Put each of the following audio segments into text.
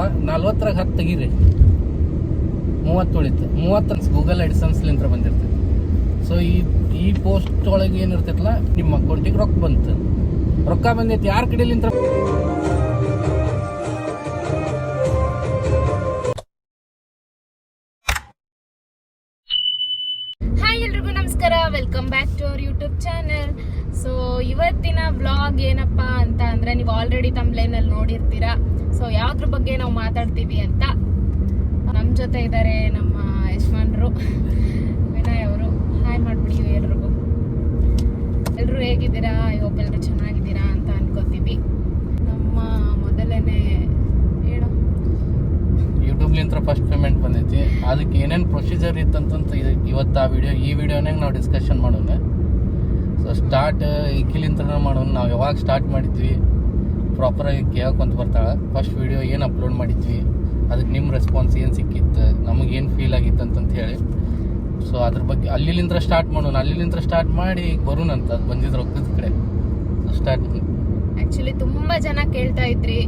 ನಲ್ವತ್ತರಾಗ ಹತ್ತು ತೆಗೀರಿ. ಮೂವತ್ತು ಉಳಿತು ಮೂವತ್ತು ಗೂಗಲ್ ಎಡಿಸನ್ಸ್ಲಿಂತ್ರ ಬಂದಿರ್ತೈತಿ. ಸೊ ಈ ಈ ಪೋಸ್ಟ್ ಒಳಗೆ ಏನಿರ್ತೈತಲ್ಲ ನಿಮ್ಮ ಅಕೌಂಟಿಗೆ ರೊಕ್ಕ ಬಂತು. ರೊಕ್ಕ ಬಂದೈತಿ. ಯಾರ ಕಡೆಲಿಂತ್ರ ಆಲ್ರೆಡಿ ತಮ್ಲೇನಲ್ಲಿ ನೋಡಿರ್ತೀರಾ? ಸೊ ಯಾವ್ದ್ರ ಬಗ್ಗೆ ನಾವು ಮಾತಾಡ್ತೀವಿ ಅಂತ ನಮ್ಮ ಜೊತೆ ಇದ್ದಾರೆ ನಮ್ಮ ಯಜಮಾನ್ರು, ವಿನಯ್ ಅವರು. ಹಾಯ್ ಮಾಡ್ಬಿಡಿ ಎಲ್ರಿಗೂ. ಎಲ್ಲರೂ ಹೇಗಿದ್ದೀರಾ? ಐ ಹೋಪ್ ಎಲ್ಲರೂ ಚೆನ್ನಾಗಿದ್ದೀರಾ ಅಂತ ಅನ್ಕೋತೀವಿ. ನಮ್ಮ ಮೊದಲನೇ ಏನು? ಯೂಟ್ಯೂಬ್ಲಿಂತ್ರ ಫಸ್ಟ್ ಪೇಮೆಂಟ್ ಬಂದೈತಿ. ಅದಕ್ಕೆ ಏನೇನು ಪ್ರೊಸೀಜರ್ ಇತ್ತಂತಂತ ಇವತ್ತು ಆ ವಿಡಿಯೋ ಈ ವಿಡಿಯೋನಾಗ ನಾವು ಡಿಸ್ಕಷನ್ ಮಾಡೋಣ. ಸೊ ಸ್ಟಾರ್ಟ್ ಇಕ್ಕಿಲಿಂತ್ರ ಮಾಡೋಣ. ನಾವು ಯಾವಾಗ ಸ್ಟಾರ್ಟ್ ಮಾಡಿದ್ವಿ? ಪ್ರಾಪರಾಗಿ ಕೇಳ್ಕೊಂತ ಬರ್ತಾಳೆ. ಫಸ್ಟ್ ವಿಡಿಯೋ ಏನು ಅಪ್ಲೋಡ್ ಮಾಡಿದ್ವಿ ಅದಕ್ಕೆ ನಿಮ್ಮ ರೆಸ್ಪಾನ್ಸ್ ಏನು ಸಿಕ್ಕಿತ್ತು ನಮಗೇನು ಫೀಲ್ ಆಗಿತ್ತು ಅಂತಂತ ಹೇಳಿ. ಸೊ ಅದ್ರ ಬಗ್ಗೆ ಅಲ್ಲಿಂದ ಸ್ಟಾರ್ಟ್ ಮಾಡೋಣ, ಅಲ್ಲಿಲಿಂತ್ರ ಸ್ಟಾರ್ಟ್ ಮಾಡಿ ಈಗ ಬರೋಣ ಅಂತ ಅದು ಬಂದಿದ್ದು ರೊಕ್ಕದ ಕಡೆ. ಸ್ಟಾರ್ಟ್ ಆ್ಯಕ್ಚುಲಿ ತುಂಬಾ ಜನ ಕೇಳ್ತಾ ಇದ್ರಿ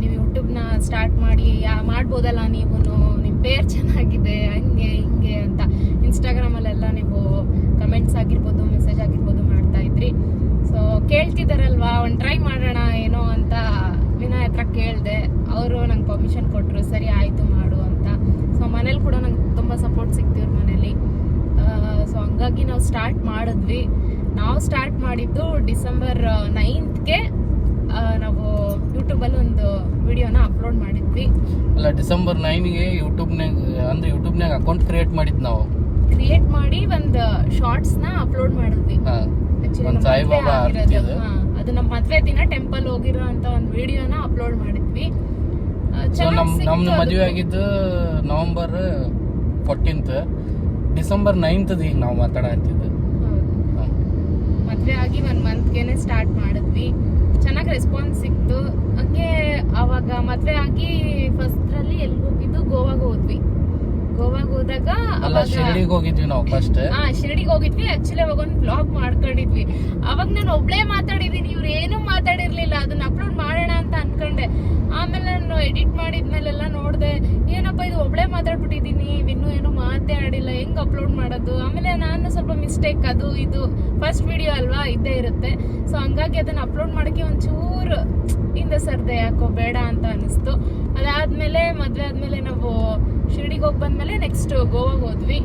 ನೀವು ಯೂಟ್ಯೂಬ್ನ ಸ್ಟಾರ್ಟ್ ಮಾಡಿ ಮಾಡ್ಬೋದಲ್ಲ ನೀವು ನಿಮ್ಮ ಪೇರ್ ಚೆನ್ನಾಗಿದೆ, ಹಂಗೆ, ಹಿಂಗೆ ಅಂತ. ಇನ್ಸ್ಟಾಗ್ರಾಮಲ್ಲೆಲ್ಲ ನೀವು ಕಮೆಂಟ್ಸ್ ಆಗಿರ್ಬೋದು ಮೆಸೇಜ್ ಆಗಿರ್ಬೋದು ಮಾಡ್ತಾ ಇದ್ರಿ. ಸೊ ಕೇಳ್ತಿದಾರಲ್ವಾ? ಒಂದು ಟ್ರೈ ಮಾಡೋಣ ಏನೋ ಅಂತ ವಿನಯ್ ಹತ್ರ ಕೇಳಿದೆ. ಅವರು ನಂಗೆ ಪರ್ಮಿಷನ್ ಕೊಟ್ಟರು ಸರಿ ಆಯಿತು ಮಾಡು ಅಂತ. ಸೊ ಮನೇಲಿ ಕೂಡ ನಂಗೆ ತುಂಬ ಸಪೋರ್ಟ್ ಸಿಕ್ತು ಇವ್ರ ಮನೇಲಿ. ಸೊ ಹಂಗಾಗಿ ನಾವು ಸ್ಟಾರ್ಟ್ ಮಾಡಿದ್ವಿ. ನಾವು ಸ್ಟಾರ್ಟ್ ಮಾಡಿದ್ದು ಡಿಸೆಂಬರ್ ನೈನ್ತ್ಗೆ ನಾವು ಯೂಟ್ಯೂಬಲ್ಲಿ ಒಂದು ವಿಡಿಯೋನ ಅಪ್ಲೋಡ್ ಮಾಡಿದ್ವಿ. ಅಲ್ಲ ಡಿಸೆಂಬರ್ ನೈನ್ಗೆ ಯೂಟ್ಯೂಬ್ನಾಗ ಅಂದ್ರೆ ಯೂಟ್ಯೂಬ್ನಾಗ ಅಕೌಂಟ್ ಕ್ರಿಯೇಟ್ ಮಾಡಿದ್ ನಾವು. ಕ್ರಿಯೇಟ್ ಮಾಡಿ ಒಂದು ಶಾರ್ಟ್ಸ್ನ ಅಪ್ಲೋಡ್ ಮಾಡಿದ್ವಿ. ಒಂದ್ ನಮ್ಮ ಸಾಯಿಬಾಬಾ ಆರತಿ ಅದು. ಅದು ನಮ್ಮ ಮದ್ವೆ ದಿನ ಟೆಂಪಲ್ ಹೋಗಿರೋ ಅಂತ ಒಂದು ವಿಡಿಯೋನ ಅಪ್ಲೋಡ್ ಮಾಡಿದ್ವಿ. ನಮ್ ಸಿಕ್ತು ಮದುವೆ ಆಗಿದ್ದು ನವೆಂಬರ್ ಫೋರ್ಟೀನ್ತ್ ಡಿಸೆಂಬರ್ ನೈನ್ತ್ ಈಗ ನಾವು ಹೌದು. ಮದ್ವೆ ಆಗಿ ಒಂದ್ ಮಂತ್ಗೆನೆ ಸ್ಟಾರ್ಟ್ ಮಾಡಿದ್ವಿ. ಚೆನ್ನಾಗಿ ರೆಸ್ಪಾನ್ಸ್ ಸಿಕ್ತು. ಹಂಗೆ ಅವಾಗ ಮದ್ವೆ ಆಗಿ ಫಸ್ಟ್ ಅಲ್ಲಿ ಎಲ್ಲಿ ಹೋಗಿದ್ದು ಗೋವಾಗ ಹೋದ್ವಿ. ಗೋವಾಗ್ ಹೋದಾಗ ಅಲ್ಲ ಶಿರಡಿಗೆ ಹೋಗಿದ್ವಿ ನಾವು ಫಸ್ಟ್ ಹಾ ಶಿರಡಿಗೆ ಹೋಗಿದ್ವಿ. ಆಕ್ಚುಲಿ ಅವಾಗ ಒಂದು ಬ್ಲಾಗ್ ಮಾಡ್ಕೊಂಡಿದ್ವಿ. ಅವಾಗ ನಾನು ಒಬ್ಳೇ ಮಾತಾಡಿದೀನಿ. ಇವ್ರು ಏನು ಮಾತಾಡಿರ್ಲಿಲ್ಲ. ಅದನ್ನ ಅಪ್ಲೋಡ್ ಮಾಡೋಣ ಅಂತ ಅನ್ಕೊಂಡೆ. ಆಮೇಲೆ ನಾನು ಎಡಿಟ್ ಮಾಡಿದ್ಮೇಲೆಲ್ಲ ನೋಡ್ದೆ ಏನಪ್ಪ ಇದು ಒಬ್ಳೇ ಮಾತಾಡ್ಬಿಟ್ಟಿದೀನಿ. ಇನ್ನೂ ಏನು ಮಾತೇ ಆಡಿಲ್ಲ. ಹೆಂಗ್ ಅಪ್ಲೋಡ್ ಮಾಡೋದು? ಆಮೇಲೆ ನಾನು ಸ್ವಲ್ಪ ಮಿಸ್ಟೇಕ್ ಅದು ಇದು. ಫಸ್ಟ್ ವಿಡಿಯೋ ಅಲ್ವಾ? ಇದ್ದೇ ಇರುತ್ತೆ. ಸೊ ಹಂಗಾಗಿ ಅದನ್ನ ಅಪ್ಲೋಡ್ ಮಾಡಕ್ಕೆ ಒಂಚೂರು ಹಿಂದೆ ಸರ್ದೆ ಯಾಕೋ ಬೇಡ ಅಂತ ಅನಿಸ್ತು. ಅದಾದ್ಮೇಲೆ, ಮದ್ವೆ ಆದ್ಮೇಲೆ ನಾವು ಶಿರ್ಡಿಗೆ ಹೋಗಿ ಬಂದ್ಮೇಲೆ ನೆಕ್ಸ್ಟ್ ಗೋವಾಗೆ ಹೋದ್ವಿ.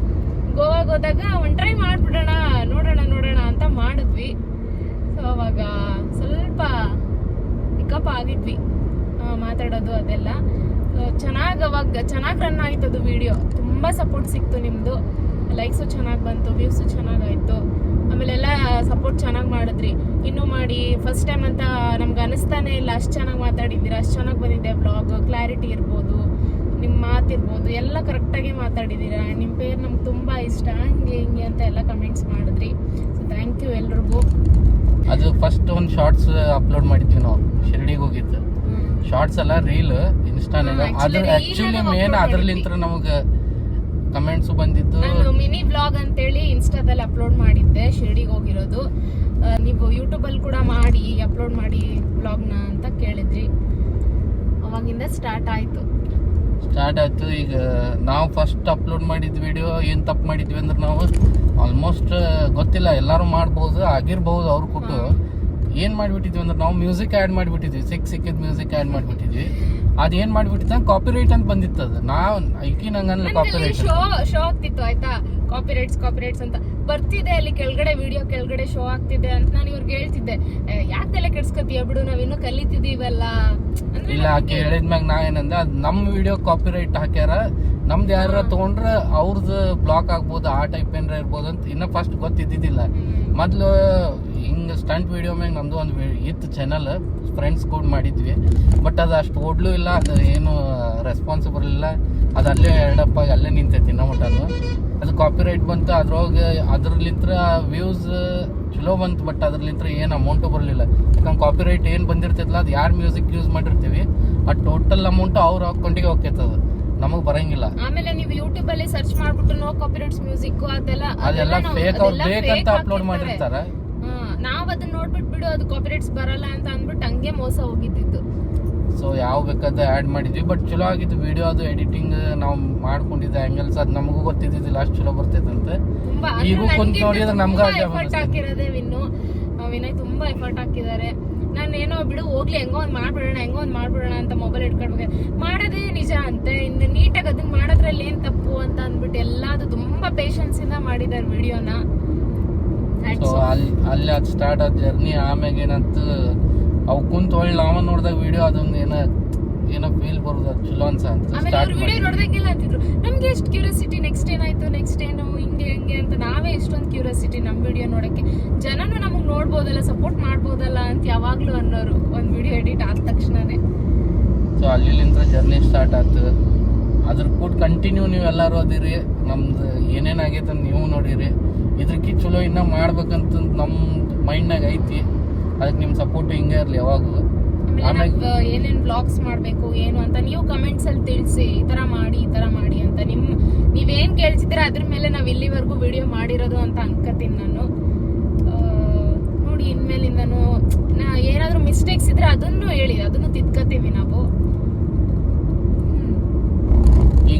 ಗೋವಾಗೆ ಹೋದಾಗ ಒಂದು ಟ್ರೈ ಮಾಡ್ಬಿಡೋಣ, ನೋಡೋಣ ನೋಡೋಣ ಅಂತ ಮಾಡಿದ್ವಿ. ಸೊ ಅವಾಗ ಸ್ವಲ್ಪ ಪಿಕಪ್ ಆಗಿದ್ವಿ. ಮಾತಾಡೋದು ಅದೆಲ್ಲ. ಸೊ ಚೆನ್ನಾಗಿ ಅವಾಗ, ಚೆನ್ನಾಗಿ ರನ್ ಅದು ವಿಡಿಯೋ ತುಂಬ ಸಪೋರ್ಟ್ ಸಿಕ್ತು ನಿಮ್ಮದು ಲೈಕ್ಸು ಚೆನ್ನಾಗಿ ಬಂತು ವ್ಯೂಸು ಚೆನ್ನಾಗಾಯ್ತು ಆಮೇಲೆ ಎಲ್ಲ ಸಪೋರ್ಟ್ ಚೆನ್ನಾಗಿ ಮಾಡಿದ್ರಿ. ಇನ್ನೂ ಮಾಡಿ ಫಸ್ಟ್ ಟೈಮ್ ಅಂತ ನಮ್ಗೆ ಅನಿಸ್ತಾನೆ ಇಲ್ಲ ಅಷ್ಟು ಚೆನ್ನಾಗಿ ಮಾತಾಡಿದ್ದೀರಾ ಅಷ್ಟು ಚೆನ್ನಾಗಿ ಬಂದಿದೆ ಬ್ಲಾಗ್ ಕ್ಲಾರಿಟಿ ಇರ್ಬೋದು ನಿಮ್ಮ ಮಾತಿರ್ಬೋದು ಎಲ್ಲ ಕರೆಕ್ಟಾಗಿ ಮಾತಾಡಿದ್ದೀರಾ. ನಿಮ್ಮ ಪೇರ್ ನಮ್ಗೆ ತುಂಬ ಇಷ್ಟ ಹಂಗೆ ಹಿಂಗೆ ಅಂತ ಎಲ್ಲ ಕಮೆಂಟ್ಸ್ ಮಾಡಿದ್ರಿ. ಸೊ ಥ್ಯಾಂಕ್ ಯು ಎಲ್ರಿಗೂ. ಅದು ಫಸ್ಟ್ ಒಂದು ಶಾರ್ಟ್ಸ್ ಅಪ್ಲೋಡ್ ಮಾಡಿದ್ವಿ ನಾವು ಶಿರಡಿಗೆ ಹೋಗಿದ್ದು. ಶಾರ್ಟ್ಸ್ ಅಲ್ಲ ರೀಲ್ ಇನ್ಸ್ಟಾನೆಲ್ಲ ಅದ್ರ ಆಕ್ಚುಲಿ ಮೇನ್ ಅದ್ರಲ್ಲಿಂತ ಅದ್ರಲಿಂತ್ರ ನಮಗೆ ಕಮೆಂಟ್ಸ್ ಬಂದಿದ್ದು ನಾನು ಮಿನಿ ಬ್ಲಾಗ್ ಅಂತೇಳಿ ಇನ್ಸ್ಟಾದಲ್ಲಿ ಅಪ್ಲೋಡ್ ಮಾಡಿದ್ದೆ ಶಿರಡಿಗೆ ಹೋಗಿರೋದು. ನೀವು ಯೂಟ್ಯೂಬಲ್ಲಿ ಕೂಡ ಮಾಡಿ ಅಪ್ಲೋಡ್ ಮಾಡಿ ಬ್ಲಾಗ್ನ ಅಂತ ಕೇಳಿದ್ರಿ. ಅವಾಗಿಂದ ಸ್ಟಾರ್ಟ್ ಆಯಿತು. ಸ್ಟಾರ್ಟ್ ಆಯ್ತು. ಈಗ ನಾವು ಫಸ್ಟ್ ಅಪ್ಲೋಡ್ ಮಾಡಿದ ವಿಡಿಯೋ ಏನು ತಪ್ಪು ಮಾಡಿದ್ವಿ ಅಂದ್ರೆ ನಾವು ಆಲ್ಮೋಸ್ಟ್ ಗೊತ್ತಿಲ್ಲ. ಎಲ್ಲರೂ ಮಾಡ್ಬೋದು ಆಗಿರ್ಬೋದು ಅವ್ರು ಕೊಟ್ಟು. ಏನು ಮಾಡಿಬಿಟ್ಟಿದ್ವಿ ಅಂದ್ರೆ ನಾವು ಮ್ಯೂಸಿಕ್ ಆ್ಯಡ್ ಮಾಡಿಬಿಟ್ಟಿದ್ವಿ. ಸಿಕ್ ಸಿಕ್ಕಿದ ಮ್ಯೂಸಿಕ್ ಆ್ಯಡ್ ಮಾಡಿಬಿಟ್ಟಿದ್ವಿ. ಅದೇನು ಮಾಡಿಬಿಟ್ಟಿದ್ದ ಕಾಪಿ ರೈಟ್ ಅಂತ ಬಂದಿತ್ತು ಅದು. ನಾವು ಐಕಿ ನಂಗಲ್ಲ ಕಾಪಿ ರೈಟ್ ಶೋ ಶೋ ಆಗ್ತಿತ್ತು ಆಯ್ತಾ? ಕಾಪಿ ರೈಟ್ಸ್ ಕಾಪಿ ರೈಟ್ಸ್ ಅಂತ. ಬರ್ತಿದೆ ಅಲ್ಲಿ ಕೆಳಗಡೆ ವಿಡಿಯೋ ಕೆಳಗಡೆ ಶೋ ಆಗ್ತಿದೆ ಅಂತ ನಾನು ಇವ್ರಿಗೆ ಹೇಳ್ತಿದ್ದೆ. ಯಾಕೆ ತಲೆ ಕೆಡ್ಸ್ಕೊತೀಯ ಬಿಡು ನಾವಿನ್ನೂ ಕಲಿತಿದೀವಲ್ಲ ಇಲ್ಲ ಕೇಳಿದ್ಮ್ಯಾಗ ನಾ ಏನಂದೆ ಅದು ನಮ್ಮ ವಿಡಿಯೋ ಕಾಪಿ ರೈಟ್ ಹಾಕ್ಯಾರ. ನಮ್ದು ಯಾರ ತಗೊಂಡ್ರೆ ಅವ್ರದ್ದು ಬ್ಲಾಕ್ ಆಗ್ಬೋದು ಆ ಟೈಪ್ ಏನಾರ ಇರ್ಬೋದು ಅಂತ ಇನ್ನೂ ಫಸ್ಟ್ ಗೊತ್ತಿದ್ದಿದ್ದಿಲ್ಲ. ಮೊದಲು ಹಿಂಗೆ ಸ್ಟಂಟ್ ವೀಡಿಯೋ ಮ್ಯಾಗ ನಮ್ಮದು ಒಂದು ಇತ್ತು ಚಾನಲ್ ಫ್ರೆಂಡ್ಸ್ ಕೂಡ ಮಾಡಿದ್ವಿ. ಬಟ್ ಅದು ಅಷ್ಟು ಓಡ್ಲೂ ಇಲ್ಲ ಅದು ಏನು ರೆಸ್ಪಾನ್ಸ್ ಬರಲಿಲ್ಲ. ಅದು ಅಲ್ಲೇ ಎರಡಪ್ಪ ಅಲ್ಲೇ ನಿಂತೈತಿ ನಮ್ಮ ಮಟನು ಅದು ಕಾಪಿ ರೈಟ್ ಬಂತು ಅದ್ರೊಳಗೆ ಅದ್ರಲಿಂತ್ರ ವ್ಯೂಸ್ ಚಲೋ ಬಂತು ಬಟ್ ಅದ್ರಲಿಂತ್ರ ಏನು ಅಮೌಂಟು ಬರಲಿಲ್ಲ. ಯಾಕಂದ್ರೆ ಕಾಪಿ ರೈಟ್ ಏನು ಬಂದಿರ್ತೈತಲ್ಲ ಅದು ಯಾರು ಮ್ಯೂಸಿಕ್ ಯೂಸ್ ಮಾಡಿರ್ತೀವಿ ಆ ಟೋಟಲ್ ಅಮೌಂಟು ಅವ್ರ ಅಕೌಂಟಿಗೆ ಹೋಗ್ತೈತದು ನಮಗೆ ಬರಂಗಿಲ್ಲ. ಆಮೇಲೆ ನೀವು ಯೂಟ್ಯೂಬ್ ಅಲ್ಲಿ ಸರ್ಚ್ ಮಾಡ್ಬಿಟ್ಟು ನೋ ಕಾಪಿರೈಟ್ಸ್ ಮ್ಯೂಸಿಕ್ ಅದೆಲ್ಲ ಅದೆಲ್ಲ ಫೇಕ್ ಅವ್ರು ಬೇಕಂತ ಅಪ್ಲೋಡ್ ಮಾಡಿರ್ತಾರೆ. ಅದನ್ನ ನೋಡ್ಬಿಟ್ಟು ಬಿಡು ಅದು ಕಾಪಿರೈಟ್ಸ್ ಬರಲ್ಲ ಅಂತ ಅಂದ್ಬಿಟ್ಟು ಹಂಗೆ ಮೋಸ ಹೋಗಿದ್ದಿತ್ತು ಸೊ ಯಾವ ಬೇಕಾದ ಆ್ಯಡ್ ಮಾಡಿದ್ವಿ ಬಟ್ ಚಲೋ ಆಗಿತ್ತು ವಿಡಿಯೋ ಅದು ಎಡಿಟಿಂಗ್ ನಾವು ಮಾಡ್ಕೊಂಡಿದ್ದೆ ಆ್ಯಂಗಲ್ಸ್ ಅದು ನಮಗೂ ಗೊತ್ತಿದ್ದಿಲ್ಲ ಅಷ್ಟು ಚಲೋ ಬರ್ತೈತಂತೆ ಈಗೂ ಕುಂತ್ ನೋಡಿದ್ರೆ ನಮ್ಗೆ ಎಫರ್ಟ್. ಹಾಕಿರೋದೇ ವಿನ್ನು. ವಿನಯ್ ತುಂಬಾ ಎಫರ್ಟ್ ಹಾಕಿದ್ದಾರೆ. ನಾನು ಏನೋ ಬಿಡು ಹೋಗ್ಲಿ ಹೆಂಗೋ ಒಂದ್ ಮಾಡ್ಬಿಡೋಣ ಹೆಂಗೋ ಒಂದ್ ಮಾಡ್ಬಿಡೋಣ ಅಂತ ಮೊಬೈಲ್ ಇಟ್ಕೊಳ್ಬೇಕು. ಮಾಡೋದೇ ನಿಜ ಅಂತೆ ಇನ್ನು ನೀಟಾಗಿ ಅದನ್ನ ಮಾಡೋದ್ರಲ್ಲಿ ಏನ್ ತಪ್ಪು ಅಂತ ಅಂದ್ಬಿಟ್ಟು ಎಲ್ಲಾದು ತುಂಬಾ ಪೇಶನ್ಸ್ ಇಂದ ಮಾಡಿದ್ದಾರೆ ವಿಡಿಯೋನ ಸೊ ಅಲ್ಲಿ ಅಲ್ಲಿ ಅದು ಸ್ಟಾರ್ಟ್ ಆದ ಜರ್ನಿ ಆಮ್ಯಾಗ ಏನಂತ ಅವು ಕುಂತ ಹೊಳ್ಳಿ ನಾವ ನೋಡಿದಾಗ ವಿಡಿಯೋ ಅದೊಂದು ಏನ ಏನೋ ಫೀಲ್ ಬರುದ ಚಲೋ ಅನ್ಸ ಅಂತ ಸ್ಟಾರ್ಟ್ ವಿಡಿಯೋ ನೋಡ್ದಂಗೆಲ್ಲ ಅಂತಿದ್ರು ನಮ್ಗೆ ಎಷ್ಟು ಕ್ಯೂರಿಯಾಸಿಟಿ ನೆಕ್ಸ್ಟ್ ಏನಾಯ್ತು ನೆಕ್ಸ್ಟ್ ಏನು ಹಿಂಗೆ ಹಿಂಗೆ ಅಂತ ನಾವೇ ಎಷ್ಟೊಂದು ಕ್ಯೂರಿಯಾಸಿಟಿ ನಮ್ಮ ವಿಡಿಯೋ ನೋಡಕ್ಕೆ. ಜನನು ನಮಗೆ ನೋಡ್ಬೋದಲ್ಲ ಸಪೋರ್ಟ್ ಮಾಡ್ಬೋದಲ್ಲ ಅಂತ ಯಾವಾಗಲೂ ಅನ್ನೋರು ಒಂದು ವಿಡಿಯೋ ಎಡಿಟ್ ಆದ ತಕ್ಷಣನೇ. ಸೊ ಅಲ್ಲಿಂದ ಜರ್ನಿ ಸ್ಟಾರ್ಟ್ ಆಯ್ತು ಅದ್ರ ಕೂಡ ಕಂಟಿನ್ಯೂ ನೀವು ಎಲ್ಲರೂ ಅದಿರಿ. ನಮ್ದು ಏನೇನಾಗೈತೆ ಅಂತ ನೀವು ನೋಡಿರಿ. ಇದಕ್ಕೆ ಚಲೋ ಇನ್ನೂ ಮಾಡ್ಬೇಕಂತ ನಮ್ಮ ಮೈಂಡ್ನಾಗ ಐತಿ. ಅದಕ್ಕೆ ನಿಮ್ಮ ಸಪೋರ್ಟ್ ಹಿಂಗೆ ಇರಲಿ ಯಾವಾಗ ಆಮೇಲೆ ಏನೇನ್ ಬ್ಲಾಗ್ಸ್ ಮಾಡಬೇಕು ಏನು ಅಂತ ನೀವು ಕಮೆಂಟ್ಸ್ ಅಲ್ಲಿ ತಿಳಿಸಿ ಈ ತರ ಮಾಡಿ ಈ ತರ ಮಾಡಿ ಅಂತ ನಿಮ್ಮ ನೀವೇನು ಕೇಳ್ತಿದ್ದೀರ ಅದ್ರ ಮೇಲೆ ನಾವು ಇಲ್ಲಿವರೆಗೂ ವಿಡಿಯೋ ಮಾಡಿರೋದು ಅಂತ ಅನ್ಕೋತೀನಿ ನಾನು. ನೋಡಿ ಇನ್ಮೇಲಿಂದನು ನಾ ಏನಾದ್ರೂ ಮಿಸ್ಟೇಕ್ಸ್ ಇದ್ರೆ ಅದನ್ನು ಹೇಳಿ ಅದನ್ನು ತಿದ್ಕೋತೀವಿ ನಾವು.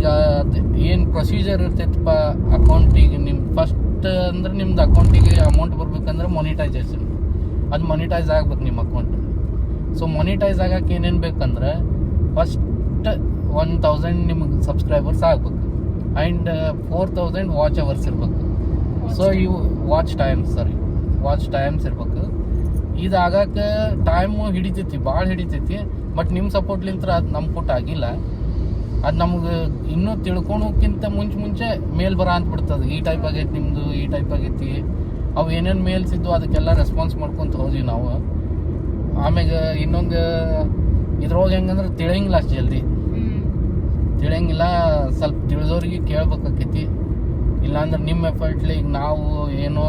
ಈಗ ಅದು ಏನು ಪ್ರೊಸೀಜರ್ ಇರ್ತೈತಪ್ಪ ಅಕೌಂಟಿಗೆ ನಿಮ್ಮ ಫಸ್ಟ್ ಅಂದ್ರೆ ನಿಮ್ದು ಅಕೌಂಟಿಗೆ ಅಮೌಂಟ್ ಬರ್ಬೇಕಂದ್ರೆ ಮೊನಿಟೈಸೇಷನ್ ಅದು ಮೊನಿಟೈಸ್ ಆಗ್ಬೇಕು ನಿಮ್ಮ ಅಕೌಂಟ್ ಸೊ ಮೊನಿಟೈಸ್ ಆಗಕ್ಕೆ ಏನೇನು ಬೇಕಂದ್ರೆ ಫಸ್ಟ್ ಒನ್ ತೌಸಂಡ್ ನಿಮ್ಗೆ ಸಬ್ಸ್ಕ್ರೈಬರ್ಸ್ ಆಗ್ಬೇಕು and four thousand watch hours ಇರ್ಬೇಕು. ಸೊ ಇವು watch times sorry watch times ಇರ್ಬೇಕು. ಇದಾಗಕ್ಕೆ ಟೈಮು ಹಿಡಿತೈತಿ ಭಾಳ ಹಿಡಿತೈತಿ ಬಟ್ ನಿಮ್ಮ ಸಪೋರ್ಟ್ಲಿಂತ್ರ ಅದು ನಮ್ಮ ಪುಟ್ ಆಗಿಲ್ಲ. ಅದು ನಮ್ಗೆ ಇನ್ನೂ ತಿಳ್ಕೊಳೋಕ್ಕಿಂತ ಮುಂಚೆ ಮುಂಚೆ ಮೇಲ್ ಬರ ಅಂತ ಬಿಡ್ತದೆ. ಈ ಟೈಪ್ ಆಗೈತಿ ನಿಮ್ಮದು ಈ ಟೈಪ್ ಆಗೈತಿ. ಅವು ಏನೇನು ಮೇಲ್ಸ್ ಇದ್ದು ಅದಕ್ಕೆಲ್ಲ ರೆಸ್ಪಾನ್ಸ್ ಮಾಡ್ಕೊಂತ ಹೋದ್ವಿ ನಾವು. ಆಮ್ಯಾಗ ಇನ್ನೊಂದು, ಇದ್ರೊಳಗೆ ಹೆಂಗಂದ್ರೆ ತಿಳಿಯಂಗಿಲ್ಲ ಅಷ್ಟು ಜಲ್ದಿ. ತಿಳಿಯಂಗಿಲ್ಲ ಸ್ವಲ್ಪ ತಿಳಿದವ್ರಿಗೆ ಕೇಳ್ಬೇಕಾಕೈತಿ. ಇಲ್ಲಾಂದ್ರೆ ನಿಮ್ಮ ಎಫರ್ಟ್ಲಿ ಈಗ ನಾವು ಏನೋ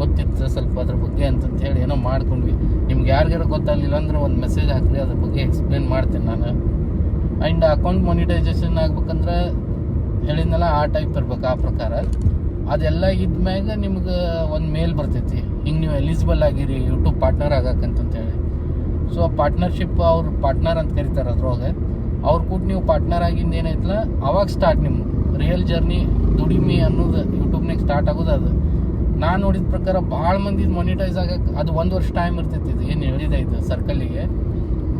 ಗೊತ್ತಿತ್ತು ಸ್ವಲ್ಪ ಅದ್ರ ಬಗ್ಗೆ ಅಂತಂತ ಹೇಳಿ ಏನೋ ಮಾಡ್ಕೊಂಡ್ವಿ. ನಿಮ್ಗೆ ಯಾರಿಗಾರ ಗೊತ್ತಾಗಲಿಲ್ಲ ಅಂದ್ರೆ ಒಂದು ಮೆಸೇಜ್ ಹಾಕ್ರಿ, ಅದ್ರ ಬಗ್ಗೆ ಎಕ್ಸ್ಪ್ಲೇನ್ ಮಾಡ್ತೀನಿ ನಾನು. ಆ್ಯಂಡ್ ಅಕೌಂಟ್ ಮೊನಿಟೈಸೇಷನ್ ಆಗ್ಬೇಕಂದ್ರೆ ಹೇಳಿದ್ನಲ್ಲ, ಆ ಟೈಪ್ ಇರ್ಬೇಕು, ಆ ಪ್ರಕಾರ. ಅದೆಲ್ಲ ಇದ್ಮ್ಯಾಗ ನಿಮ್ಗೆ ಒಂದು ಮೇಲ್ ಬರ್ತೈತಿ. ಹಿಂಗೆ ನೀವು ಎಲಿಜಿಬಲ್ ಆಗಿರಿ ಯೂಟ್ಯೂಬ್ ಪಾರ್ಟ್ನರ್ ಆಗಕ್ಕಂತಂತೇಳಿ. ಸೊ ಪಾರ್ಟ್ನರ್ಶಿಪ್ ಅವ್ರು ಪಾರ್ಟ್ನರ್ ಅಂತ ಕರಿತಾರೆ ಅದ್ರೊಳಗೆ. ಅವ್ರು ಕೂಡ ನೀವು ಪಾರ್ಟ್ನರ್ ಆಗಿಂದ ಏನೈತಲ್ಲ ಅವಾಗ ಸ್ಟಾರ್ಟ್ ನಿಮ್ಮ ರಿಯಲ್ ಜರ್ನಿ ದುಡಿಮೆ ಅನ್ನೋದು ಯೂಟ್ಯೂಬ್ನಾಗ ಸ್ಟಾರ್ಟ್ ಆಗೋದು ಅದು. ನಾನು ನೋಡಿದ ಪ್ರಕಾರ ಭಾಳ ಮಂದಿ ಮೊನಿಟೈಸ್ ಆಗಕ್ಕೆ ಅದು ಒಂದು ವರ್ಷ ಟೈಮ್ ಇರ್ತೈತಿ ಇದು. ಏನು ಹೇಳಿದೆ ಇದು ಸರ್ಕಲ್ಲಿಗೆ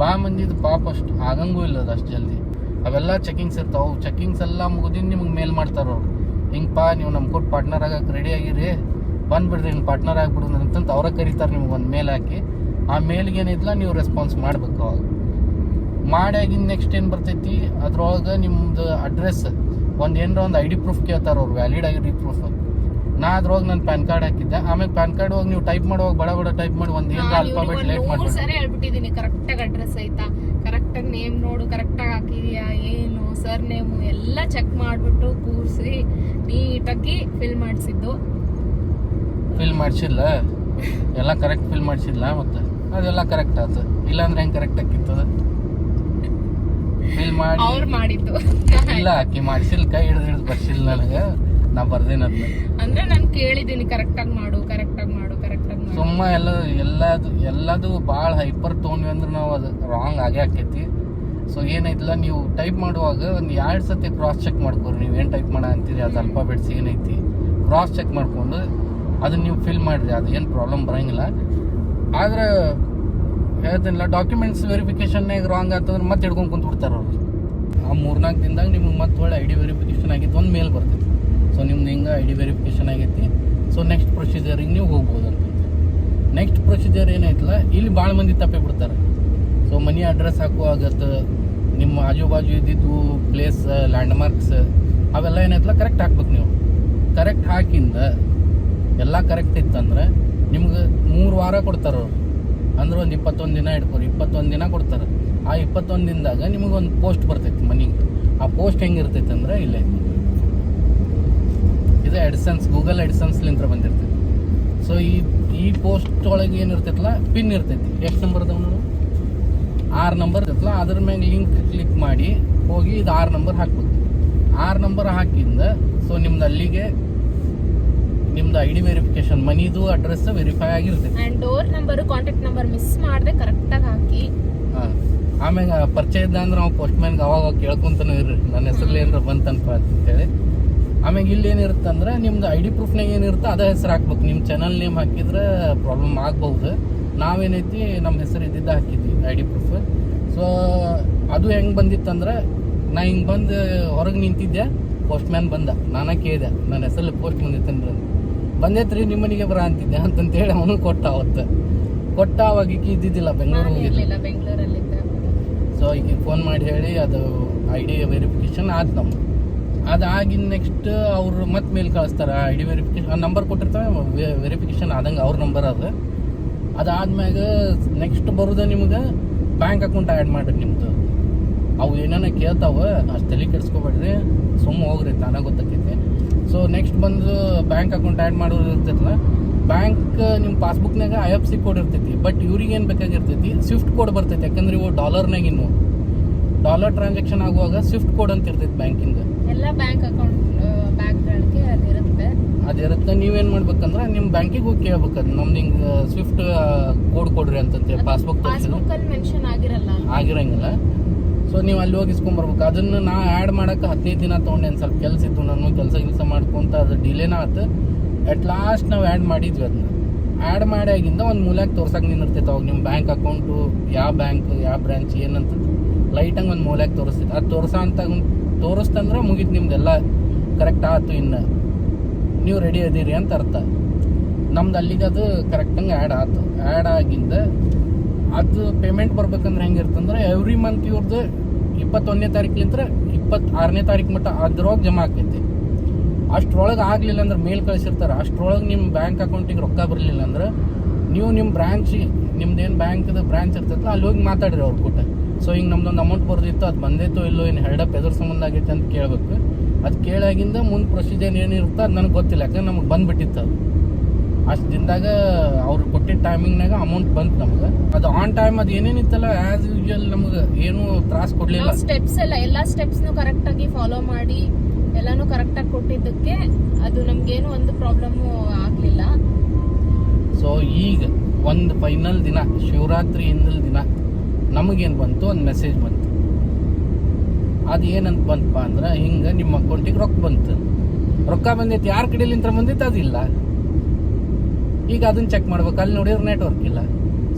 ಭಾಳ ಮಂದಿದು ಪಾಪ ಅಷ್ಟು ಆಗಂಗೂ ಇಲ್ಲ ಅದು ಅಷ್ಟು ಜಲ್ದಿ. ಅವೆಲ್ಲ ಚೆಕಿಂಗ್ಸ್ ಇರ್ತಾವೆ. ಚೆಕಿಂಗ್ಸ್ ಎಲ್ಲ ಮುಗಿದಿನ ನಿಮ್ಗೆ ಮೇಲ್ ಮಾಡ್ತಾರೆ ಅವ್ರು. ಹಿಂಗಪ್ಪ ನೀವು ನಮ್ಮ ಕೊಟ್ಟು ಪಾರ್ಟ್ನರ್ ಆಗಕ್ಕೆ ರೆಡಿ ಆಗಿರಿ. ಬಂದ್ಬಿಡ್ರಿ ನಿಮ್ಮ ಪಾರ್ಟ್ನರ್ ಆಗಿಬಿಡು ಅಂತಂತ ಅವ್ರ ಕರೀತಾರೆ ನಿಮ್ಗೆ ಒಂದು ಮೇಲ್ ಹಾಕಿ. ಆ ಮೇಲ್ಗೆ ಏನಿದ್ಲ ನೀವು ರೆಸ್ಪಾನ್ಸ್ ಮಾಡ್ಬೇಕು ಅವಾಗ. ಮಾಡ್ಯಾಗಿನ ನೆಕ್ಸ್ಟ್ ಏನು ಬರ್ತೈತಿ, ಅದ್ರೊಳಗೆ ನಿಮ್ಮದು ಅಡ್ರೆಸ್ ಒಂದು ಏನರ ಒಂದು ಐ ಡಿ ಪ್ರೂಫ್ ಕೇಳ್ತಾರೆ ಅವ್ರು ವ್ಯಾಲಿಡ್ ಡಿ ಪ್ರೂಫ್ ನಾ ಅದ್ರೊಳಗೆ ನನ್ನ ಪ್ಯಾನ್ ಕಾರ್ಡ್ ಹಾಕಿದ್ದೆ. ಆಮೇಲೆ ಪ್ಯಾನ್ ಕಾರ್ಡ್ ಹೋಗಿ ನೀವು ಟೈಪ್ ಮಾಡುವಾಗ ಬಡ ಬಡ ಟೈಪ್ ಮಾಡಿ ಒಂದು ಏನ್ ಇವ್ನಿಗೆ ಲೇಟ್ ಮಾಡಿ ಸರಿ ಹೇಳ್ಬಿಟ್ಟಿದೀನಿ. ಕರೆಕ್ಟಾಗಿ ಅಡ್ರೆಸ್ ಐತಾ? ಕರೆಕ್ಟಾಗಿ ನೇಮ್ ನೋಡು ಕರೆಕ್ಟಾಗಿ ಹಾಕಿದ್ಯಾ ಏನು ಸರ್ ನೇಮು ಎಲ್ಲ ಚೆಕ್ ಮಾಡ್ಬಿಟ್ಟು ಕೂರಿಸಿ ನೀಟಾಗಿ ಫಿಲ್ ಮಾಡಿಸಿದ್ದು. ಫಿಲ್ ಮಾಡಿಸಿಲ್ಲ ಎಲ್ಲ ಕರೆಕ್ಟ್ ಫಿಲ್ ಮಾಡಿಸಿಲ್ಲ ಮತ್ತೆ? ಅದೆಲ್ಲ ಕರೆಕ್ಟ್ ಆಯ್ತು ಇಲ್ಲಾಂದ್ರೆ ಹೆಂಗೆ ಕರೆಕ್ಟ್ ಆಗಿತ್ತು ಫಿಲ್ ಮಾಡಿ ಅವ್ರು ಮಾಡಿದ್ದು. ಇಲ್ಲ ಆಕಿ ಮಾಡಿಸಿಲ್ಲ ಕೈ ಹಿಡ್ದು ಹಿಡ್ದು ಬರ್ಸಿಲ್ಲ ನನಗೆ. ನಾ ಬರ್ದೇನ ಅಂದ್ರೆ ನಾನು ಕೇಳಿದ್ದೀನಿ ಕರೆಕ್ಟ್ ಆಗಿ ಮಾಡು ಕರೆಕ್ಟ್ ಆಗಿ ಮಾಡು ಕರೆಕ್ಟ್ ಆಗಿ ಮಾಡು. ಸುಮ್ಮ ಎಲ್ಲ ಎಲ್ಲದು ಎಲ್ಲದು ಭಾಳ ಹೈಪರ್ ತೊಗೊಂಡ್ವಿ ಅಂದ್ರೆ ನಾವು ಅದು ರಾಂಗ್ ಆಗೇ ಆಕೈತಿ ಸೊ ಏನೈತಿಲ್ಲ ನೀವು ಟೈಪ್ ಮಾಡುವಾಗ ಒಂದು ಎರಡು ಸತಿ ಕ್ರಾಸ್ ಚೆಕ್ ಮಾಡ್ಕೊರಿ. ನೀವು ಏನು ಟೈಪ್ ಮಾಡ ಅಂತೀರಿ? ಅದು ಅಲ್ಫಾಬೆಟ್ಸ್ ಏನೈತಿ? ಕ್ರಾಸ್ ಚೆಕ್ ಮಾಡ್ಕೊಂಡು ಅದನ್ನ ನೀವು ಫಿಲ್ ಮಾಡಿರಿ. ಅದು ಏನು ಪ್ರಾಬ್ಲಮ್ ಬರೋಂಗಿಲ್ಲ. ಆದ್ರೆ ಹೇಳ್ತೀನಿಲ್ಲ ಡಾಕ್ಯುಮೆಂಟ್ಸ್ ವೆರಿಫಿಕೇಷನ್ನಾಗ ರಾಂಗ್ ಆತಂದ್ರೆ ಮತ್ತೆ ಹಿಡ್ಕೊಂಡು ಕುಂತ್ಬಿಡ್ತಾರೆ ಅವರು. ಆ ಮೂರ್ನಾಲ್ಕು ದಿನದಾಗ ನಿಮ್ಗೆ ಮತ್ತೆ ಒಳ್ಳೆ ಐ ಡಿ ವೆರಿಫಿಕೇಷನ್ ಆಗಿತ್ತು ಒಂದು ಮೇಲ್ ಬರ್ತೈತಿ. ಸೊ ನಿಮ್ದು ಹಿಂಗೆ ಐ ಡಿ ವೆರಿಫಿಕೇಷನ್ ಆಗೈತಿ. ಸೊ ನೆಕ್ಸ್ಟ್ ಪ್ರೊಸೀಜರಿಗೆ ನೀವು ಹೋಗ್ಬೋದು ಅಂತ ನೆಕ್ಸ್ಟ್ ಪ್ರೊಸೀಜರ್ ಏನೈತಲ್ಲ ಇಲ್ಲಿ ಭಾಳ ಮಂದಿ ತಪ್ಪೆ ಬಿಡ್ತಾರೆ. ಸೊ ಮನಿ ಅಡ್ರೆಸ್ ಹಾಕುವಾಗತ್ತ ನಿಮ್ಮ ಆಜು ಬಾಜು ಇದ್ದಿದ್ದು ಪ್ಲೇಸ್ ಲ್ಯಾಂಡ್ಮಾರ್ಕ್ಸ್ ಅವೆಲ್ಲ ಏನೈತಲ್ಲ ಕರೆಕ್ಟ್ ಹಾಕ್ಬೇಕು ನೀವು. ಕರೆಕ್ಟ್ ಹಾಕಿಂದ ಎಲ್ಲ ಕರೆಕ್ಟ್ ಇತ್ತಂದ್ರೆ, ನಿಮ್ಗೆ ಮೂರು ವಾರ ಕೊಡ್ತಾರೆ ಅವರು. ಅಂದ್ರೆ ಒಂದು ಇಪ್ಪತ್ತೊಂದು ದಿನ ಇಟ್ಕೊರಿ, ಇಪ್ಪತ್ತೊಂದು ದಿನ ಕೊಡ್ತಾರೆ. ಆ ಇಪ್ಪತ್ತೊಂದು ದಿನದಾಗ ನಿಮಗೊಂದು ಪೋಸ್ಟ್ ಬರ್ತೈತಿ ಮನಿಗೆ. ಆ ಪೋಸ್ಟ್ ಹೆಂಗಿರ್ತೈತೆ ಅಂದ್ರೆ ಇಲ್ಲೇ. ಇದು ಎಡ್ಸನ್ಸ್ ಗೂಗಲ್ ಎಡ್ಸನ್ಸ್ಲಿಂತ್ರ ಬಂದಿರ್ತೈತಿ. ಸೊ ಈ ಈ ಪೋಸ್ಟ್ ಒಳಗೆ ಏನಿರ್ತೈತಲ್ಲ ಪಿನ್ ಇರ್ತೈತಿ. ಎಷ್ಟು ನಂಬರ್ ಅದಾವ ನೋಡು. ಆರು ನಂಬರ್ ಇರ್ತೈತಲ್ಲ ಅದ್ರ ಮ್ಯಾಗ ಲಿಂಕ್ ಕ್ಲಿಕ್ ಮಾಡಿ ಹೋಗಿ ಇದು ಆರು ನಂಬರ್ ಹಾಕ್ಬೇಕು. ಆರು ನಂಬರ್ ಹಾಕಿಂದ ಸೊ ನಿಮ್ದು ಅಲ್ಲಿಗೆ ನಿಮ್ದು ಐ ಡಿ ವೆರಿಫಿಕೇಶನ್ ಮನಿದು ಅಡ್ರೆಸ್ ವೆರಿಫೈ ಆಗಿರ್ತೈತಿ. And door number contact number miss ಮಾಡದೆ ಕರೆಕ್ಟಾಗಿ ಹಾಕಿ. ಹಾಂ. ಆಮ್ಯಾಗ ಪರಿಚಯ ಇದ್ದ ಅಂದ್ರೆ ನಾವು ಪೋಸ್ಟ್ ಮ್ಯಾನ್ಗೆ ಅವಾಗ ಕೇಳ್ಕೊಂತಾನೆ ಇರ್ರಿ. ನನ್ನ ಹೆಸರಲ್ಲಿ ಏನಾರ ಅಂತ ಅಂತೇಳಿ ಆಮ್ಯಾಗ ಇಲ್ಲಿ ಏನಿರುತ್ತೆ ಅಂದ್ರೆ ನಿಮ್ದು ಐ ಡಿ ಪ್ರೂಫ್ನಾಗ ಏನಿರುತ್ತೆ ಅದೇ ಹೆಸರು ಹಾಕ್ಬೇಕು. ನಿಮ್ಮ ಚಾನಲ್ ನೇಮ್ ಹಾಕಿದ್ರೆ ಪ್ರಾಬ್ಲಮ್ ಆಗ್ಬಹುದು. ನಾವೇನೈತಿ ನಮ್ಮ ಹೆಸರು ಇದ್ದಿದ್ದ ಹಾಕಿದ್ವಿ ಐ ಡಿ ಪ್ರೂಫ್ ಸೊ ಅದು ಹೆಂಗೆ ಬಂದಿತ್ತಂದ್ರೆ ನಾ ಹಿಂಗೆ ಬಂದು ಹೊರಗೆ ನಿಂತಿದ್ದೆ ಪೋಸ್ಟ್ ಮ್ಯಾನ್ ಬಂದ. ನಾನು ಕೇಳಿದೆ ನನ್ನ ಹೆಸರಲ್ಲಿ ಪೋಸ್ಟ್ ಬಂದಿತ್ತಂದ್ರೆ. ಬಂದೈತ್ರಿ ನಿಮ್ಮ ಮನೆಗೆ ಬರ ಅಂತಿದ್ದೆ. ಅಂತಂತೇಳಿ ಅವನು ಕೊಟ್ಟ ಅವತ್ತು. ಕೊಟ್ಟ ಅವಾಗ ಈಗ ಇದ್ದಿದ್ದಿಲ್ಲ ಬೆಂಗಳೂರು ಸೊ ಈಗ ಫೋನ್ ಮಾಡಿ ಹೇಳಿ ಅದು ಐ ಡಿ ವೆರಿಫಿಕೇಶನ್ ಆಯ್ತು ನಮ್ದು. ಅದಾಗಿನ ನೆಕ್ಸ್ಟ್ ಅವ್ರು ಮತ್ತೆ ಮೇಲ್ ಕಳಿಸ್ತಾರೆ ಐ ಡಿ ವೆರಿಫಿಕೇಶನ್ ನಂಬರ್ ಕೊಟ್ಟಿರ್ತಾರೆ ವೆರಿಫಿಕೇಶನ್ ಆದಂಗೆ ಅವ್ರ ನಂಬರ್ ಅದು. ಅದಾದ್ಮ್ಯಾಗ ನೆಕ್ಸ್ಟ್ ಬರೋದು ನಿಮ್ಗೆ ಬ್ಯಾಂಕ್ ಅಕೌಂಟ್ ಆ್ಯಡ್ ಮಾಡಿರಿ ನಿಮ್ದು. ಅವು ಏನಾನ ಕೇಳ್ತಾವೆ ಅಷ್ಟು ತಲೆ ಕೆಡಿಸ್ಕೊಬೇಡ್ರಿ, ಸುಮ್ಮ ಹೋಗ್ರಿ ತಾನಾಗ ಗೊತ್ತಾಕೈತಿ. ಸೊ ನೆಕ್ಸ್ಟ್ ಬಂದು ಬ್ಯಾಂಕ್ ಅಕೌಂಟ್ ಆ್ಯಡ್ ಮಾಡೋದು ಇರ್ತೈತಲ್ಲ ಬ್ಯಾಂಕ್ ನಿಮ್ಮ ಪಾಸ್ಬುಕ್ನಾಗ ಐ ಎಫ್ ಸಿ ಕೋಡ್ ಇರ್ತೈತಿ ಬಟ್ ಇವ್ರಿಗೆ ಏನು ಬೇಕಾಗಿರ್ತೈತಿ ಸ್ವಿಫ್ಟ್ ಕೋಡ್ ಬರ್ತೈತಿ, ಯಾಕಂದ್ರೆ ಇವು ಡಾಲರ್ನಾಗಿನ್ನು ಡಾಲರ್ ಟ್ರಾನ್ಸಾಕ್ಷನ್ ಆಗುವಾಗ ಸ್ವಿಫ್ಟ್ ಕೋಡ್ ಅಂತ ಇರ್ತೈತಿ ಬ್ಯಾಂಕಿಂದ ಎಲ್ಲ ಬ್ಯಾಂಕ್ ಅಕೌಂಟ್ ಬ್ಯಾಂಕ್ಗಳಿಗೆ ಅದಿರುತ್ತೆ ಅದಿರುತ್ತೆ ನೀವೇನು ಮಾಡ್ಬೇಕಂದ್ರೆ ನಿಮ್ಮ ಬ್ಯಾಂಕಿಗೆ ಹೋಗಿ ಕೇಳ್ಬೇಕು ಅದು ನಮ್ದು ಹಿಂಗೆ ಸ್ವಿಫ್ಟ್ ಕೋಡ್ ಕೊಡ್ರಿ ಅಂತಂತೆ ಪಾಸ್ಬುಕ್ ಪಾಸ್ಬುಕ್ ಅಲ್ಲಿ ಮೆನ್ಷನ್ ಆಗಿರಲ್ಲ. ಆಗಿರಂಗಿಲ್ಲ. ಸೊ ನೀವು ಅಲ್ಲಿ ಹೋಗಿ ಇಸ್ಕೊಂಬರ್ಬೇಕು ಅದನ್ನು ನಾ ಆ್ಯಡ್ ಮಾಡೋಕೆ ಹದಿನೈದು ದಿನ ತೊಗೊಂಡೆ ಒಂದು ಸ್ವಲ್ಪ ಕೆಲಸ ಇತ್ತು. ನಾನು ಕೆಲಸ ಕೆಲಸ ಮಾಡ್ಕೊಂತ ಅದು ಡಿಲೇನ ಆಯ್ತು ಅಟ್ ಲಾಸ್ಟ್ ನಾವು ಆ್ಯಡ್ ಮಾಡಿದ್ವಿ ಅದನ್ನ ಆ್ಯಡ್ ಮಾಡ್ಯಾಗಿಂದ ಒಂದು ಮೂಲಕ್ಕೆ ತೋರ್ಸಕ್ಕೆ ನಿಂದಿರ್ತೈತೆ. ಅವಾಗ ನಿಮ್ಮ ಬ್ಯಾಂಕ್ ಅಕೌಂಟು ಯಾವ ಬ್ಯಾಂಕ್ ಯಾವ ಬ್ರಾಂಚ್ ಏನಂತ. ಲೈಟಾಗಿ ಒಂದು ಮೂಲಕ್ಕೆ ತೋರಿಸ್ತೈತೆ ಅದು ತೋರ್ಸ ಅಂತ ತೋರಿಸ್ತಂದ್ರೆ ಮುಗೀತು ನಿಮ್ದೆಲ್ಲ ಕರೆಕ್ಟ್ ಆಯ್ತು ಇನ್ನು. ನೀವು ರೆಡಿ ಅದೀರಿ ಅಂತ ಅರ್ಥ. ನಮ್ದು ಅಲ್ಲಿಗೆ ಅದು ಕರೆಕ್ಟಂಗೆ ಆ್ಯಡ್ ಆಯ್ತು ಆ್ಯಡ್ ಆಗಿಂದ ಅದು ಪೇಮೆಂಟ್ ಬರ್ಬೇಕಂದ್ರೆ ಹೆಂಗಿರ್ತಂದ್ರೆ ಎವ್ರಿ ಮಂತ್ ಇವ್ರದ್ದು ಇಪ್ಪತ್ತೊಂದನೇ ತಾರೀಕಿಂತ ಇಪ್ಪತ್ತಾರನೇ ತಾರೀಕು ಮಟ್ಟ ಅದ್ರೊಳಗೆ ಜಮಾ ಆಕೈತಿ. ಅಷ್ಟರೊಳಗೆ ಆಗಲಿಲ್ಲ ಅಂದ್ರೆ ಮೇಲ್ ಕಳಿಸಿರ್ತಾರೆ. ಅಷ್ಟರೊಳಗೆ ನಿಮ್ಮ ಬ್ಯಾಂಕ್ ಅಕೌಂಟಿಗೆ ರೊಕ್ಕ ಬರಲಿಲ್ಲ ಅಂದ್ರೆ ನೀವು ನಿಮ್ಮ ಬ್ರ್ಯಾಂಚಿಗೆ ನಿಮ್ದೇನು ಬ್ಯಾಂಕ್ದು ಬ್ರಾಂಚ್ ಇರ್ತೈತಲ್ಲ ಅಲ್ಲಿ ಹೋಗಿ ಮಾತಾಡಿರಿ ಅವ್ರ ಕೂಟ. ಸೊ ಹಿಂಗೆ ನಮ್ದೊಂದು ಅಮೌಂಟ್ ಬರ್ದಿತ್ತು ಅದು ಬಂದೇತೋ ಇಲ್ಲೋ ಏನು ಹೆಲ್ಡಪ್ ಎದ್ರ ಸಂಬಂಧ ಆಗೈತೆ ಅಂತ ಕೇಳಬೇಕು. ಅದು ಕೇಳಾಗಿಂದ ಮುಂದೆ ಪ್ರೊಸೀಜರ್ ಏನಿರುತ್ತೆ ಅದು ನನಗೆ ಗೊತ್ತಿಲ್ಲ ಯಾಕಂದ್ರೆ ನಮಗೆ ಬಂದುಬಿಟ್ಟಿತ್ತು ಅದು. ಅಷ್ಟು ದಿನದಾಗ ಅವ್ರು ಕೊಟ್ಟಿದ್ದ ಟೈಮಿಂಗ್ನಾಗ ಅಮೌಂಟ್ ಬಂತು ನಮ್ಗೆ. ಅದು ಆನ್ ಟೈಮ್ ಅದು ಏನೇನಿತ್ತಲ್ಲ ಆ್ಯಸ್ ಯೂಶುವಲ್ ನಮ್ಗೆ ಏನು ತ್ರಾಸ ಕೊಡಲಿಲ್ಲ. ಸ್ಟೆಪ್ಸ್ ಎಲ್ಲ ಎಲ್ಲ ಸ್ಟೆಪ್ಸ್ನು ಕರೆಕ್ಟಾಗಿ ಫಾಲೋ ಮಾಡಿ ಎಲ್ಲಾನು ಕರೆಕ್ಟಾಗಿ ಕೊಟ್ಟಿದ್ದಕ್ಕೆ ಅದು ನಮ್ಗೇನು ಒಂದು ಪ್ರಾಬ್ಲಮ್ಮು ಆಗಲಿಲ್ಲ. ಸೊ ಈಗ ಒಂದು ಫೈನಲ್ ದಿನ ಶಿವರಾತ್ರಿ ಹಿಂದಿನ ದಿನ. ನಮಗೇನು ಬಂತು ಒಂದು ಮೆಸೇಜ್ ಬಂತು. ಅದು ಏನಂತ ಬಂತಪ್ಪ ಅಂದ್ರೆ, ಹಿಂಗೆ ನಿಮ್ಮ ಅಕೌಂಟಿಗೆ ರೊಕ್ಕ ಬಂತು. ರೊಕ್ಕ ಬಂದೈತಿ, ಯಾರ ಕಡೆಲಿಂತ್ರ ಬಂದೈತೆ ಅದಿಲ್ಲ ಈಗ ಅದನ್ನ ಚೆಕ್ ಮಾಡ್ಬೇಕು, ಅಲ್ಲಿ ನೋಡಿದ್ರೆ ನೆಟ್ವರ್ಕ್ ಇಲ್ಲ.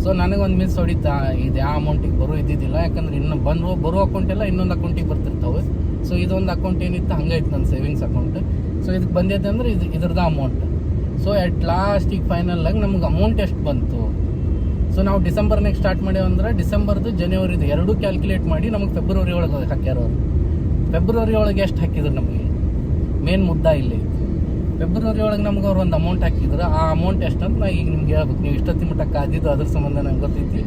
ಸೊ ನನಗೆ ಒಂದು ಮಿಸ್ ಹೊಡಿತಾ, ಇದು ಯಾವ ಅಮೌಂಟಿಗೆ ಬರೋ ಇದ್ದಿದ್ದಿಲ್ಲ. ಯಾಕಂದ್ರೆ ಇನ್ನು ಬಂದು ಬರೋ ಅಕೌಂಟ್ ಎಲ್ಲ ಇನ್ನೊಂದು ಅಕೌಂಟಿಗೆ ಬರ್ತಿರ್ತಾವೆ. ಸೊ ಇದೊಂದು ಅಕೌಂಟ್ ಏನಿತ್ತು ಹಂಗಾಯ್ತು ನನ್ನ ಸೇವಿಂಗ್ಸ್ ಅಕೌಂಟ್ ಸೊ ಇದಕ್ಕೆ ಬಂದೈತೆ ಅಂದ್ರೆ, ಇದು ಇದ್ರದ್ದು ಅಮೌಂಟ್ ಸೊ ಎಟ್ ಲಾಸ್ಟಿಗೆ ಫೈನಲ್ ಆಗಿ ನಮ್ಗೆ ಅಮೌಂಟ್ ಎಷ್ಟು ಬಂತು? ಸೊ ನಾವು ಡಿಸೆಂಬರ್ನಾಗ ಸ್ಟಾರ್ಟ್ ಮಾಡೇವಂದ್ರೆ ಡಿಸೆಂಬರ್ದು ಜನವರಿದು ಎರಡೂ ಕ್ಯಾಲ್ಕುಲೇಟ್ ಮಾಡಿ ನಮಗೆ ಫೆಬ್ರವರಿ ಒಳಗೆ ಹಾಕ್ಯಾರ ಅವರು ಫೆಬ್ರವರಿ ಒಳಗೆ ಎಷ್ಟು ಹಾಕಿದ್ರು ನಮಗೆ? ಮೇನ್ ಮುದ್ದ ಇಲ್ಲಿ. ಫೆಬ್ರವರಿ ಒಳಗೆ ನಮ್ಗೆ ಅವ್ರು ಒಂದು ಅಮೌಂಟ್ ಹಾಕಿದ್ರು. ಆ ಅಮೌಂಟ್ ಎಷ್ಟು ಅಂತ ನಾ ಈಗ ನಿಮ್ಗೆ ಹೇಳ್ಬೇಕು. ನೀವು ಇಷ್ಟೊತ್ತಿ ಮಟ್ಟಕ್ಕೆ ಕಾದಿದ್ದು ಅದ್ರ ಸಂಬಂಧ ನಂಗೆ ಗೊತ್ತೈತಿ.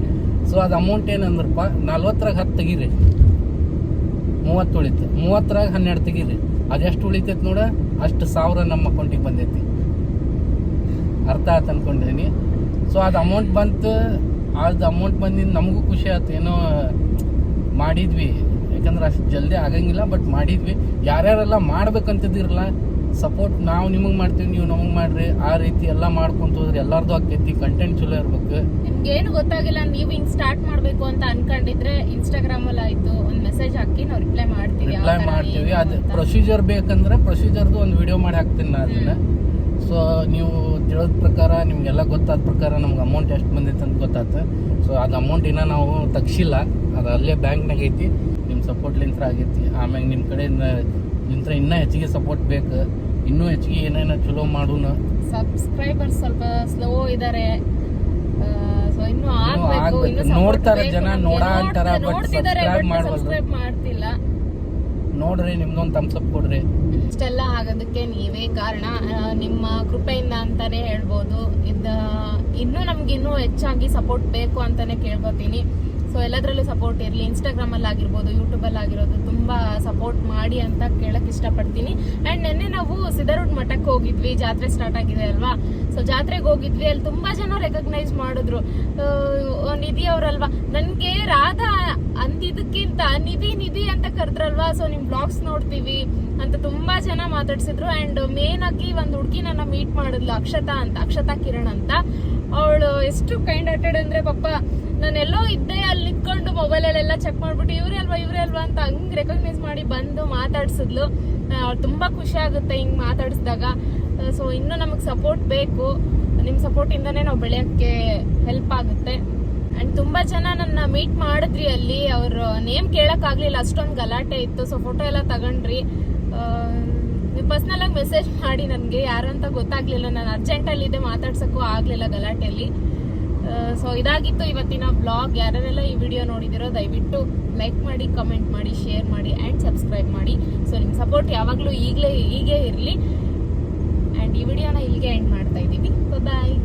ಸೊ ಅದು ಅಮೌಂಟ್ ಏನಂದ್ರಪ್ಪ? ನಲ್ವತ್ತರಾಗ ಹತ್ತು ತೆಗೀರಿ. ಮೂವತ್ತು ಉಳಿತು. ಮೂವತ್ತರಾಗ ಹನ್ನೆರಡು ತೆಗೀರಿ. ಅದೆಷ್ಟು ಉಳಿತೈತೆ ನೋಡ? ಅಷ್ಟು ಸಾವಿರ ನಮ್ಮ ಅಕೌಂಟಿಗೆ ಬಂದೈತಿ. ಅರ್ಥ ಆಯ್ತು ಅನ್ಕೊಂಡಿದ್ದೀನಿ ಸೊ ಅದು ಅಮೌಂಟ್ ಬಂತು ಅದು ಅಮೌಂಟ್ ಬಂದಿದ್ದು ನಮಗೂ ಖುಷಿ ಆಯ್ತು. ಏನೋ ಮಾಡಿದ್ವಿ. ಯಾಕಂದ್ರೆ ಅಷ್ಟು ಜಲ್ದಿ ಆಗಂಗಿಲ್ಲ ಬಟ್ ಮಾಡಿದ್ವಿ. ಯಾರ್ಯಾರೆಲ್ಲ ಮಾಡ್ಬೇಕಂತಿದ್ದಿರಲ್ಲ ಸಪೋರ್ಟ್ ನಾವು ನಿಮಗೆ ಮಾಡ್ತೀವಿ ನೀವು ನಮಗೆ ಮಾಡ್ರಿ. ಆ ರೀತಿ ಎಲ್ಲ ಮಾಡ್ಕೊಂತ ಹೋದ್ರೆ ಎಲ್ಲಾರ್ದು ಆಕೈತಿ ಕಂಟೆಂಟ್ ಚಲೋ ಇರ್ಬೇಕು. ನಿಮ್ಗೇನು ಗೊತ್ತಾಗಿಲ್ಲ ನೀವು ಹಿಂಗ್ ಸ್ಟಾರ್ಟ್ ಮಾಡಬೇಕು ಅಂತ ಅನ್ಕೊಂಡಿದ್ರೆ ಇನ್ಸ್ಟಾಗ್ರಾಮ್ ಅಲ್ಲಿ ಆಯ್ತು ಒಂದ್ ಮೆಸೇಜ್ ಹಾಕಿ ನಾವು ರಿಪ್ಲೈ ಮಾಡ್ತೀವಿ ರಿಪ್ಲೈ ಮಾಡ್ತೀವಿ. ಅದು. ಪ್ರೊಸೀಜರ್ ಬೇಕಂದ್ರೆ ಪ್ರೊಸೀಜರ್ದು ಒಂದು ವಿಡಿಯೋ ಮಾಡಿ ಹಾಕ್ತೀನಿ ನಾನು ಅದನ್ನ. ಸೊ ನೀವು ತಿಳಿದ ಪ್ರಕಾರ ನಿಮಗೆಲ್ಲ ಗೊತ್ತಾದ ಪ್ರಕಾರ ನಮ್ಗೆ ಅಮೌಂಟ್ ಎಷ್ಟು ಬಂದೈತೆ ಅಂತ ಗೊತ್ತಾಯ್ತು ಸೊ ಅದು ಅಮೌಂಟ್ ಇನ್ನೂ ನಾವು ತಗ್ಸಿಲ್ಲ. ಅದು ಅಲ್ಲೇ ಬ್ಯಾಂಕ್ನಾಗ ಐತಿ. ನಿಮ್ಮ ಸಪೋರ್ಟ್ಲಿಂತ್ರ ಆಗೈತಿ. ಆಮ್ಯಾಗ ನಿಮ್ಮ ಕಡೆಯಿಂದ ನಿಂತ್ರ ಇನ್ನೂ ಹೆಚ್ಚಿಗೆ ಸಪೋರ್ಟ್ ಬೇಕು. ಇನ್ನೂ ಹೆಚ್ಚಿಗೆ ಏನೇನೋ ಚಲೋ ಮಾಡೋಣ ಸಬ್ಸ್ಕ್ರೈಬರ್ಸ್ ಸ್ವಲ್ಪ ಸ್ಲೋ ಇದ್ದಾರೆ ನೋಡ್ತಾರೆ ಜನ, ನೋಡ ಅಂತಾರೆ ಬಟ್. ಸಬ್ಸ್ಕ್ರೈಬ್ ಮಾಡ್ತಿಲ್ಲ. ನೋಡ್ರಿ ನಿಮ್ದೊಂದು ತಮ್ಸಪ್ ಕೊಡ್ರಿ. ಇಷ್ಟೆಲ್ಲ ಆಗೋದಕ್ಕೆ ನೀವೇ ಕಾರಣ. ನಿಮ್ಮ ಕೃಪೆಯಿಂದ ಅಂತಾನೆ ಹೇಳ್ಬೋದು. ಇದ, ಇನ್ನೂ ನಮ್ಗೆ ಇನ್ನೂ ಹೆಚ್ಚಾಗಿ ಸಪೋರ್ಟ್ ಬೇಕು ಅಂತಾನೆ ಕೇಳ್ಕೊತೀನಿ. ಸೊ ಎಲ್ಲದರಲ್ಲೂ ಸಪೋರ್ಟ್ ಇರಲಿ. ಇನ್ಸ್ಟಾಗ್ರಾಮಲ್ಲಿ ಆಗಿರ್ಬೋದು ಯೂಟ್ಯೂಬಲ್ಲಿ ಆಗಿರೋದು ತುಂಬ ಸಪೋರ್ಟ್ ಮಾಡಿ ಅಂತ ಕೇಳಕ್ ಇಷ್ಟಪಡ್ತೀನಿ. ಆ್ಯಂಡ್ ನಿನ್ನೆ ನಾವು ಸಿದ್ಧರೂಡ್ ಮಠಕ್ಕೆ ಹೋಗಿದ್ವಿ. ಜಾತ್ರೆ ಸ್ಟಾರ್ಟ್ ಆಗಿದೆ ಅಲ್ವಾ? ಸೊ ಜಾತ್ರೆಗೆ ಹೋಗಿದ್ವಿ. ಅಲ್ಲಿ ತುಂಬಾ ಜನ ರೆಕಗ್ನೈಸ್ ಮಾಡಿದ್ರು. ನಿಧಿ ಅವರಲ್ವಾ? ನನಗೆ ರಾಧಾ ಅಂದಿದ್ದಕ್ಕಿಂತ ನಿಧಿ ನಿಧಿ ಅಂತ ಕರೆದ್ರಲ್ವಾ? ಸೊ ನಿಮ್ ಬ್ಲಾಗ್ಸ್ ನೋಡ್ತೀವಿ ಅಂತ ತುಂಬಾ ಜನ ಮಾತಾಡ್ಸಿದ್ರು. ಅಂಡ್ ಮೇನ್ ಆಗಿ ಒಂದು ಹುಡುಗಿ ಮೀಟ್ ಮಾಡಿದ್ಲು, ಅಕ್ಷತಾ ಅಂತ, ಅಕ್ಷತಾ ಕಿರಣ್ ಅಂತ. ಅವಳು ಎಷ್ಟು ಕೈಂಡ್ ಹಾರ್ಟೆಡ್ ಅಂದ್ರೆ ಪಾಪ ನಾನು ಎಲ್ಲೋ ಇದ್ದೆ, ಅಲ್ಲಿ ನಿಂತ್ಕೊಂಡು ಮೊಬೈಲಲ್ಲೆಲ್ಲ ಚೆಕ್ ಮಾಡ್ಬಿಟ್ಟು, ಇವ್ರೇ ಅಲ್ವಾ, ಇವ್ರೆ ಅಲ್ವಾ? ಅಂತ ಹಂಗ್ ರೆಕಗ್ನೈಸ್ ಮಾಡಿ ಬಂದು ಮಾತಾಡ್ಸಿದ್ಲು. ಅವ್ರು ತುಂಬಾ ಖುಷಿ ಆಗುತ್ತೆ ಹಿಂಗೆ ಮಾತಾಡಿಸಿದಾಗ. ಸೊ ಇನ್ನೂ ನಮಗೆ ಸಪೋರ್ಟ್ ಬೇಕು. ನಿಮ್ಮ ಸಪೋರ್ಟಿಂದನೇ ನಾವು ಬೆಳೆಯೋಕ್ಕೆ ಹೆಲ್ಪ್ ಆಗುತ್ತೆ. ಅಂಡ್ ತುಂಬಾ ಜನ ನನ್ನ ಮೀಟ್ ಮಾಡಿದ್ರಿ ಅಲ್ಲಿ. ಅವ್ರ ನೇಮ್ ಕೇಳಕ್ ಆಗ್ಲಿಲ್ಲ, ಅಷ್ಟೊಂದು ಗಲಾಟೆ ಇತ್ತು. ಸೊ ಫೋಟೋ ಎಲ್ಲ ತಗೊಂಡ್ರಿ. ನೀವು ಪರ್ಸ್ನಲಾಗಿ ಮೆಸೇಜ್ ಮಾಡಿ ನನಗೆ. ಅಂತ ಗೊತ್ತಾಗ್ಲಿಲ್ಲ. ನಾನು ಅರ್ಜೆಂಟಲ್ಲಿ ಇದೆ ಮಾತಾಡ್ಸಕ್ಕೂ ಆಗ್ಲಿಲ್ಲ ಗಲಾಟೆಯಲ್ಲಿ ಸೊ ಇದಾಗಿತ್ತು ಇವತ್ತಿನ ಬ್ಲಾಗ್ ಯಾರೆಲ್ಲ ಈ ವಿಡಿಯೋ ನೋಡಿದಿರೋ ದಯವಿಟ್ಟು ಲೈಕ್ ಮಾಡಿ ಕಮೆಂಟ್ ಮಾಡಿ ಶೇರ್ ಮಾಡಿ ಆ್ಯಂಡ್ ಸಬ್ಸ್ಕ್ರೈಬ್ ಮಾಡಿ. ಸೊ ನಿಮ್ಮ ಸಪೋರ್ಟ್ ಯಾವಾಗಲೂ ಈಗಲೇ, ಹೀಗೆ ಇರಲಿ. ಆ್ಯಂಡ್ ಈ ವಿಡಿಯೋನ ಇಲ್ಲಿಗೆ ಎಂಡ್ ಮಾಡ್ತಾ ಇದ್ದೀವಿ ಬಾಯ್